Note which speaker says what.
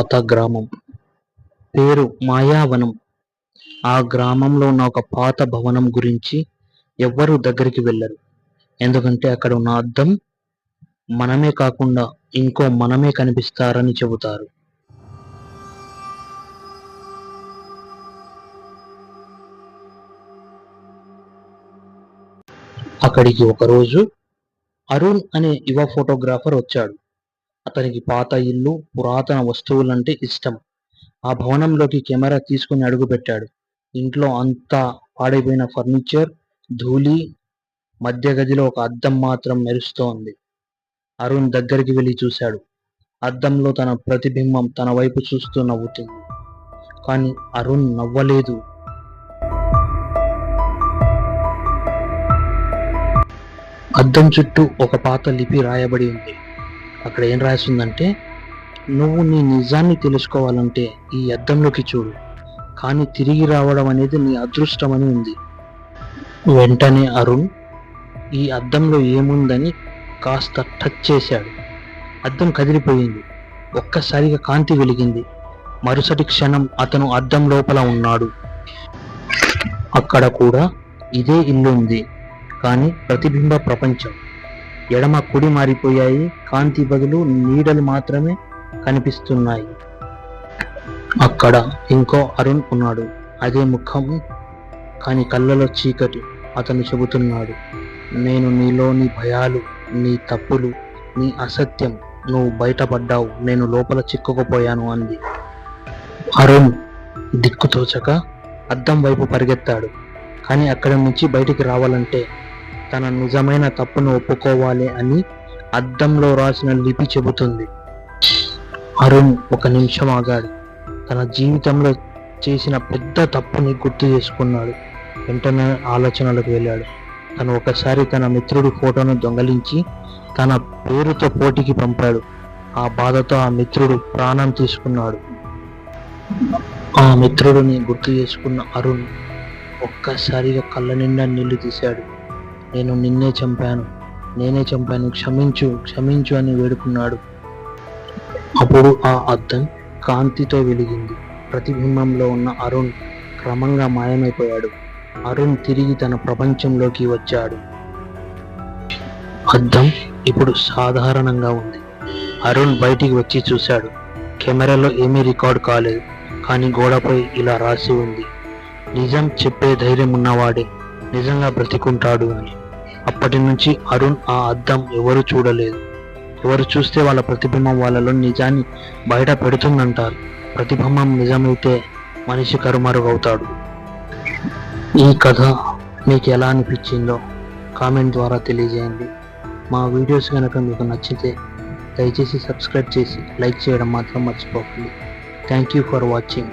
Speaker 1: పాత గ్రామం. పేరు మాయావనం. ఆ గ్రామంలో ఉన్న ఒక పాత భవనం గురించి ఎవ్వరూ దగ్గరికి వెళ్ళరు. ఎందుకంటే అక్కడ ఉన్న అద్దం మనమే కాకుండా ఇంకో మనమే కనిపిస్తారని చెబుతారు. అక్కడికి ఒకరోజు అరుణ్ అనే యువ ఫోటోగ్రాఫర్ వచ్చాడు. అతనికి పాత ఇల్లు పురాతన వస్తువులంటే ఇష్టం. ఆ భవనంలోకి కెమెరా తీసుకుని అడుగుపెట్టాడు ఇంట్లో అంతా పాడైపోయిన ఫర్నిచర్ ధూళి మధ్య గదిలో ఒక అద్దం మాత్రం మెరుస్తోంది. అరుణ్ దగ్గరికి వెళ్ళి చూశాడు. అద్దంలో తన ప్రతిబింబం తన వైపు చూస్తూ నవ్వుతుంది. కానీ అరుణ్ నవ్వలేదు. అద్దం చుట్టూ ఒక పాత లిపి రాయబడి ఉంది. అక్కడ ఏం రాసిందంటే నువ్వు నీ నిజాన్ని తెలుసుకోవాలంటే ఈ అద్దంలోకి చూడు. కానీ తిరిగి రావడం అనేది నీ అదృష్టమని ఉంది. వెంటనే అరుణ్ ఈ అద్దంలో ఏముందని కాస్త టచ్ చేశాడు. అద్దం కదిలిపోయింది. ఒక్కసారిగా కాంతి వెలిగింది. మరుసటి క్షణం అతను అద్దం లోపల ఉన్నాడు. అక్కడ కూడా ఇదే ఇల్లు ఉంది. కానీ ప్రతిబింబ ప్రపంచం. ఎడమ కుడి మారిపోయాయి. కాంతి బదులు నీడలు మాత్రమే కనిపిస్తున్నాయి. అక్కడ ఇంకో అరుణ్ ఉన్నాడు. అదే ముఖం కానీ కళ్ళలో చీకటి. అతను చెబుతున్నాడు నేను నీలోని భయాలు నీ తప్పులు నీ అసత్యం నువ్వు బయటపడ్డావు. నేను లోపల చిక్కుకుపోయాను అంది. అరుణ్ దిక్కుతోచక అద్దం వైపు పరిగెత్తాడు. కానీ అక్కడి నుంచి బయటికి రావాలంటే తన నిజమైన తప్పును ఒప్పుకోవాలి అని అద్దంలో రాసిన లిపి చెబుతుంది. అరుణ్ ఒక నిమిషం ఆగాడు. తన జీవితంలో చేసిన పెద్ద తప్పుని గుర్తు చేసుకున్నాడు. వెంటనే ఆలోచనలకు వెళ్ళాడు. తను ఒకసారి తన మిత్రుడి ఫోటోను దొంగలించి తన పేరుతో పోటీకి పంపాడు. ఆ బాధతో ఆ మిత్రుడు ప్రాణం తీసుకున్నాడు. ఆ మిత్రుడిని గుర్తు చేసుకున్న అరుణ్ ఒక్కసారిగా కళ్ళ నిండా నీళ్ళు తీశాడు. నేను నిన్నే చంపాను. నేనే చంపాను. క్షమించు క్షమించు అని వేడుకున్నాడు. అప్పుడు ఆ అద్దం కాంతితో వెలిగింది. ప్రతిబింబంలో ఉన్న అరుణ్ క్రమంగా మాయమైపోయాడు. అరుణ్ తిరిగి తన ప్రపంచంలోకి వచ్చాడు. అద్దం ఇప్పుడు సాధారణంగా ఉంది. అరుణ్ బయటికి వచ్చి చూశాడు. కెమెరాలో ఏమీ రికార్డ్ కాలేదు కానీ గోడపై ఇలా రాసి ఉంది. నిజం చెప్పే ధైర్యం ఉన్నవాడే నిజంగా బ్రతికుంటాడు అని. అప్పటి నుంచి అరుణ్ ఆ అద్దం ఎవరు చూడలేదు. ఎవరు చూస్తే వాళ్ళ ప్రతిబింబం వాళ్ళలో నిజాన్ని బయట పెడుతుందంటారు. ప్రతిబింబం నిజమైతే మనిషి కరుమరుగవుతాడు. ఈ కథ మీకు ఎలా అనిపించిందో కామెంట్ ద్వారా తెలియజేయండి. మా వీడియోస్ కనుక మీకు నచ్చితే దయచేసి సబ్స్క్రైబ్ చేసి లైక్ చేయడం మాత్రం మర్చిపోకండి. Thank you for watching.